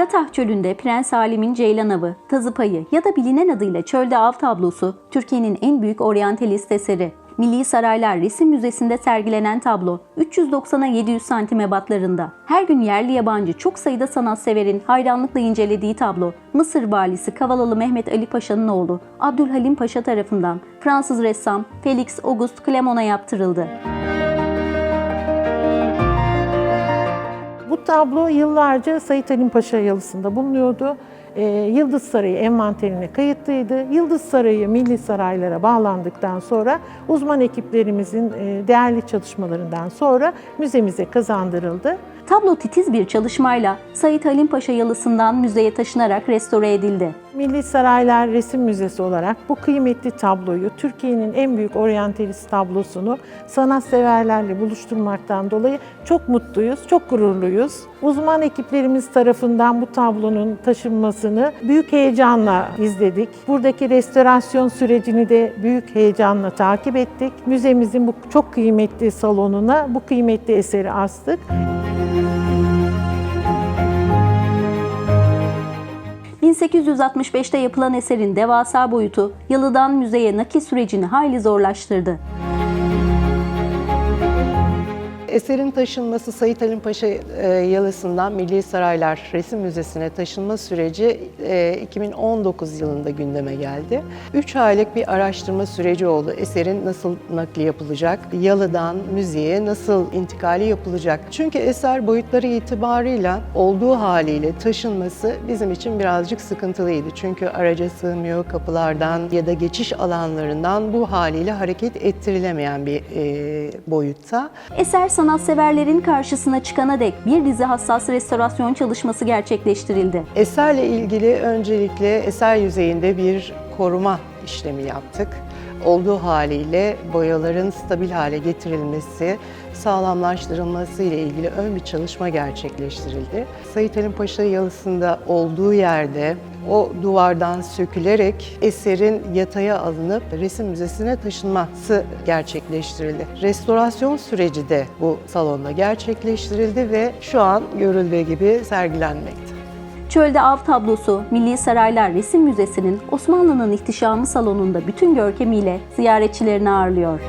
Gatah Çölü'nde Prens Halim'in Ceylan Avı, Tazı Payı ya da bilinen adıyla Çölde Av tablosu Türkiye'nin en büyük oryantalist eseri. Milli Saraylar Resim Müzesi'nde sergilenen tablo 390'a 700 santim ebatlarında. Her gün yerli yabancı çok sayıda sanatseverin hayranlıkla incelediği tablo, Mısır valisi Kavalalı Mehmet Ali Paşa'nın oğlu Abdülhalim Paşa tarafından Fransız ressam Felix Auguste Clemont'a yaptırıldı. Bu tablo yıllarca Sait Halim Paşa Yalısı'nda bulunuyordu. Ee, Yıldız Sarayı envanterine kayıtlıydı. Yıldız Sarayı milli saraylara bağlandıktan sonra uzman ekiplerimizin e, değerli çalışmalarından sonra müzemize kazandırıldı. Tablo titiz bir çalışmayla Sait Halim Paşa yalısından müzeye taşınarak restore edildi. Milli Saraylar Resim Müzesi olarak bu kıymetli tabloyu, Türkiye'nin en büyük oryantalist tablosunu sanatseverlerle buluşturmaktan dolayı çok mutluyuz, çok gururluyuz. Uzman ekiplerimiz tarafından bu tablonun taşınmasını büyük heyecanla izledik. Buradaki restorasyon sürecini de büyük heyecanla takip ettik. Müzemizin bu çok kıymetli salonuna bu kıymetli eseri astık. ...1865'te yapılan eserin devasa boyutu yalıdan müzeye nakil sürecini hayli zorlaştırdı. Eserin taşınması Sayit Halim e, Yalısı'ndan Milli Saraylar Resim Müzesi'ne taşınma süreci e, 2019 yılında gündeme geldi. 3 aylık bir araştırma süreci oldu. Eserin nasıl nakli yapılacak, Yalı'dan müzeye nasıl intikali yapılacak. Çünkü eser boyutları itibarıyla olduğu haliyle taşınması bizim için birazcık sıkıntılıydı. Çünkü araca sığmıyor kapılardan ya da geçiş alanlarından bu haliyle hareket ettirilemeyen bir e, boyutta. Eser sanatseverlerin karşısına çıkana dek bir dizi hassas restorasyon çalışması gerçekleştirildi. Eserle ilgili öncelikle eser yüzeyinde bir koruma işlemi yaptık. Olduğu haliyle boyaların stabil hale getirilmesi, sağlamlaştırılması ile ilgili ön bir çalışma gerçekleştirildi. Sayit Halim Paşa Yalısı'nda olduğu yerde o duvardan sökülerek eserin yataya alınıp resim müzesine taşınması gerçekleştirildi. Restorasyon süreci de bu salonda gerçekleştirildi ve şu an görüldüğü gibi sergilenmekte. Çölde Av tablosu Milli Saraylar Resim Müzesi'nin Osmanlı'nın ihtişamı salonunda bütün görkemiyle ziyaretçilerini ağırlıyor.